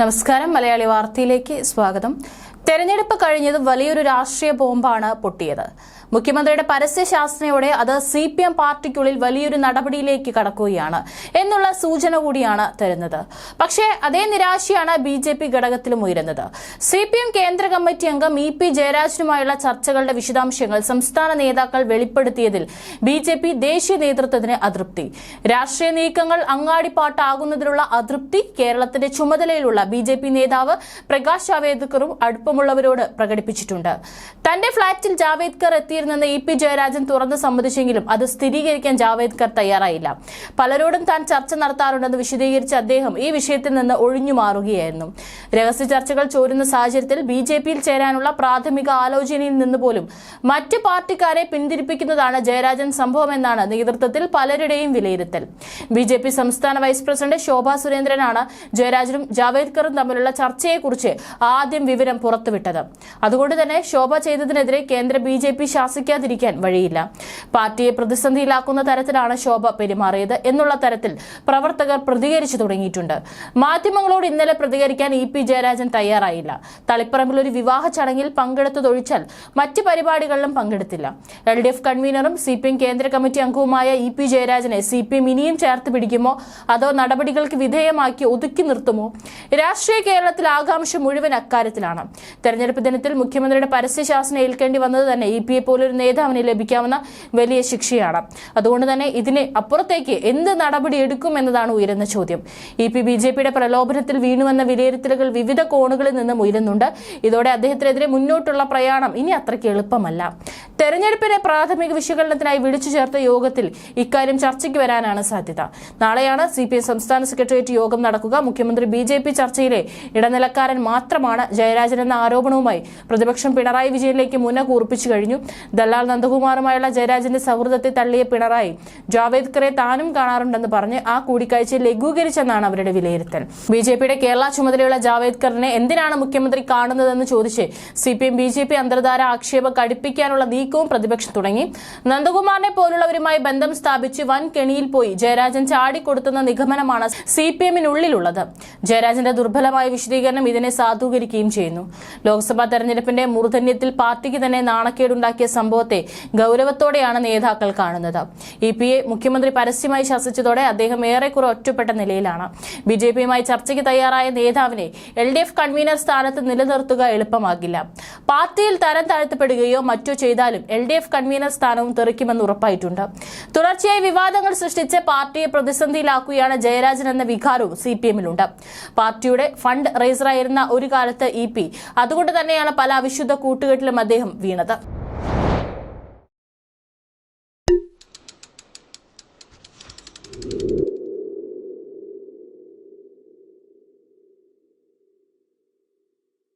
നമസ്കാരം. മലയാളി വാർത്തയിലേക്ക് സ്വാഗതം. തെരഞ്ഞെടുപ്പ് കഴിഞ്ഞത് വലിയൊരു രാഷ്ട്രീയ ബോംബാണ് പൊട്ടിയത്. മുഖ്യമന്ത്രിയുടെ പരസ്യശാസ്ത്രയോടെ അത് സി പി എം പാർട്ടിക്കുള്ളിൽ വലിയൊരു നടപടിയിലേക്ക് കടക്കുകയാണ് എന്നുള്ള സൂചന കൂടിയാണ് തരുന്നത്. പക്ഷേ അതേ നിരാശയാണ് ബി ജെ പി ഘടകത്തിലും ഉയരുന്നത്. സി പി എം കേന്ദ്ര കമ്മിറ്റി അംഗം ഇ പി ജയരാജനുമായുള്ള ചർച്ചകളുടെ വിശദാംശങ്ങൾ സംസ്ഥാന നേതാക്കൾ വെളിപ്പെടുത്തിയതിൽ ബി ജെ പി ദേശീയ നേതൃത്വത്തിന് അതൃപ്തി. രാഷ്ട്രീയ നീക്കങ്ങൾ അങ്ങാടിപ്പാട്ടാകുന്നതിലുള്ള അതൃപ്തി കേരളത്തിന്റെ ചുമതലയിലുള്ള ബി ജെ പി നേതാവ് പ്രകാശ് ജാവേദ്കറും അടുപ്പമുള്ളവരോട് പ്രകടിപ്പിച്ചിട്ടുണ്ട്. തന്റെ ഫ്ളാറ്റിൽ ജാവേദ്കർ എത്തിയിരുന്നെന്ന് ഇ പി ജയരാജൻ തുറന്ന് സമ്മതിച്ചെങ്കിലും അത് സ്ഥിരീകരിക്കാൻ ജാവേദ്കർ തയ്യാറായില്ല. പലരോടും താൻ ചർച്ച നടത്താറുണ്ടെന്ന് വിശദീകരിച്ച അദ്ദേഹം ഈ വിഷയത്തിൽ നിന്ന് ഒഴിഞ്ഞു മാറുകയായിരുന്നു. രഹസ്യ ചർച്ചകൾ ചോരുന്ന സാഹചര്യത്തിൽ ബി ജെ പിയിൽ ചേരാനുള്ള പ്രാഥമിക ആലോചനയിൽ നിന്ന് പോലും മറ്റ് പാർട്ടിക്കാരെ പിന്തിരിപ്പിക്കുന്നതാണ് ജയരാജൻ സംഭവമെന്നാണ് നേതൃത്വത്തിൽ പലരുടെയും വിലയിരുത്തൽ. ബി ജെ പി സംസ്ഥാന വൈസ് പ്രസിഡന്റ് ശോഭാ സുരേന്ദ്രനാണ് ജയരാജനും ജാവേദ്കറും തമ്മിലുള്ള ചർച്ചയെക്കുറിച്ച് ആദ്യം വിവരം പുറത്തുവിട്ടത്. അതുകൊണ്ട് തന്നെ ശോഭ ചെയ്തതിനെതിരെ കേന്ദ്ര ബി ജെ പി ശാസിക്കാതിരിക്കാൻ വഴിയില്ല. പാർട്ടിയെ പ്രതിസന്ധിയിലാക്കുന്ന തരത്തിലാണ് ശോഭ പെരുമാറിയത് എന്നുള്ള തരത്തിൽ പ്രവർത്തകർ പ്രതികരിച്ചു തുടങ്ങിയിട്ടുണ്ട്. മാധ്യമങ്ങളോട് ഇന്നലെ പ്രതികരിക്കാൻ ഇ പി ജയരാജൻ തയ്യാറായില്ല. തളിപ്പറമ്പിൽ ഒരു വിവാഹ ചടങ്ങിൽ പങ്കെടുത്തതൊഴിച്ചാൽ മറ്റ് പരിപാടികളിലും പങ്കെടുത്തില്ല. എൽ ഡി എഫ് കൺവീനറും സി പി എം കേന്ദ്ര കമ്മിറ്റി അംഗവുമായ ഇ പി ജയരാജനെ സി പി എം ഇനിയും ചേർത്ത് പിടിക്കുമോ? അതോ നടപടികൾക്ക് വിധേയമാക്കി ഒതുക്കി നിർത്തുമോ? രാഷ്ട്രീയ കേരളത്തിൽ ആകാംക്ഷ മുഴുവൻ അക്കാര്യത്തിലാണ്. തെരഞ്ഞെടുപ്പ് ദിനത്തിൽ മുഖ്യമന്ത്രിയുടെ പരസ്യശാസന ഏൽക്കേണ്ടി വന്നത് തന്നെ ഇ പി എ പോലൊരു നേതാവിന് ലഭിക്കാവുന്ന വലിയ ശിക്ഷയാണ്. അതുകൊണ്ട് തന്നെ ഇതിന് അപ്പുറത്തേക്ക് എന്ത് നടപടി എടുക്കും എന്നതാണ് ഉയരുന്ന ചോദ്യം. ഇ പി ബി ജെ പിയുടെ പ്രലോഭനത്തിൽ വീണുവന്ന വിലയിരുത്തലുകൾ വിവിധ കോണുകളിൽ നിന്നും ഉയരുന്നുണ്ട്. ഇതോടെ അദ്ദേഹത്തിനെതിരെ മുന്നോട്ടുള്ള പ്രയാണം ഇനി അത്രയ്ക്ക് എളുപ്പമല്ല. തെരഞ്ഞെടുപ്പിനെ പ്രാഥമിക വിശകലനത്തിനായി വിളിച്ചു ചേർത്ത യോഗത്തിൽ ഇക്കാര്യം ചർച്ചയ്ക്ക് വരാനാണ് സാധ്യത. നാളെയാണ് സി പി എം സംസ്ഥാന സെക്രട്ടേറിയറ്റ് യോഗം നടക്കുക. മുഖ്യമന്ത്രി ബി ജെ പി ചർച്ചയിലെ ഇടനിലക്കാരൻ മാത്രമാണ് ജയരാജൻ എന്ന ആരോപണവുമായി പ്രതിപക്ഷം പിണറായി വിജയനിലേക്ക് മുന കൂർപ്പിച്ചു കഴിഞ്ഞു. ദല്ലാൽ നന്ദകുമാറുമായുള്ള ജയരാജന്റെ സൗഹൃദത്തെ തള്ളിയ പിണറായി ജാവേദ്കറെ താനും കാണാറുണ്ടെന്ന് പറഞ്ഞ് ആ കൂടിക്കാഴ്ച ലഘൂകരിച്ചെന്നാണ് അവരുടെ വിലയിരുത്തൽ. ബി ജെ പിയുടെ കേരള ചുമതലയുള്ള ജാവേദ്കറിനെ എന്തിനാണ് മുഖ്യമന്ത്രി കാണുന്നതെന്ന് ചോദിച്ച് C P M B J P അന്തർധാര ആക്ഷേപം കടുപ്പിക്കാനുള്ള നീക്കവും പ്രതിപക്ഷം തുടങ്ങി. നന്ദകുമാറിനെ പോലുള്ളവരുമായി ബന്ധം സ്ഥാപിച്ച് വൻ കെണിയിൽ പോയി ജയരാജൻ ചാടിക്കൊടുത്തുന്ന നിഗമനമാണ് സി പി എമ്മിനുള്ളിലുള്ളത് ജയരാജന്റെ ദുർബലമായ വിശദീകരണം ഇതിനെ സാധൂകരിക്കുകയും ചെയ്യുന്നു. ലോക്സഭാ തെരഞ്ഞെടുപ്പിന്റെ മൂർധന്യത്തിൽ പാർട്ടിക്ക് തന്നെ നാണക്കേടുണ്ടാക്കിയ സംഭവത്തെ ഗൗരവത്തോടെയാണ് നേതാക്കൾ കാണുന്നത്. ഇ പി എ മുഖ്യമന്ത്രി പരസ്യമായി ശാസിച്ചതോടെ അദ്ദേഹം ഏറെക്കുറെ ഒറ്റപ്പെട്ട നിലയിലാണ്. ബി ജെ പിയുമായി ചർച്ചയ്ക്ക് തയ്യാറായ നേതാവിനെ എൽ ഡി എഫ് കൺവീനർ സ്ഥാനത്ത് നിലനിർത്തുക എളുപ്പമാകില്ല. പാർട്ടിയിൽ തരം താഴ്ത്തപ്പെടുകയോ മറ്റോ ചെയ്താലും എൽ ഡി എഫ് കൺവീനർ സ്ഥാനവും തെറിക്കുമെന്ന് ഉറപ്പായിട്ടുണ്ട്. തുടർച്ചയായി വിവാദങ്ങൾ സൃഷ്ടിച്ച് പാർട്ടിയെ പ്രതിസന്ധിയിലാക്കുകയാണ് ജയരാജൻ എന്ന വികാരവും സി പി എമ്മിലുണ്ട്. പാർട്ടിയുടെ ഫണ്ട് റേസറായിരുന്ന ഒരു കാലത്ത് ഇ പി അതുകൊണ്ട് തന്നെയാണ് പല അവിശുദ്ധ കൂട്ടുകെട്ടിലും അദ്ദേഹം വീണത്.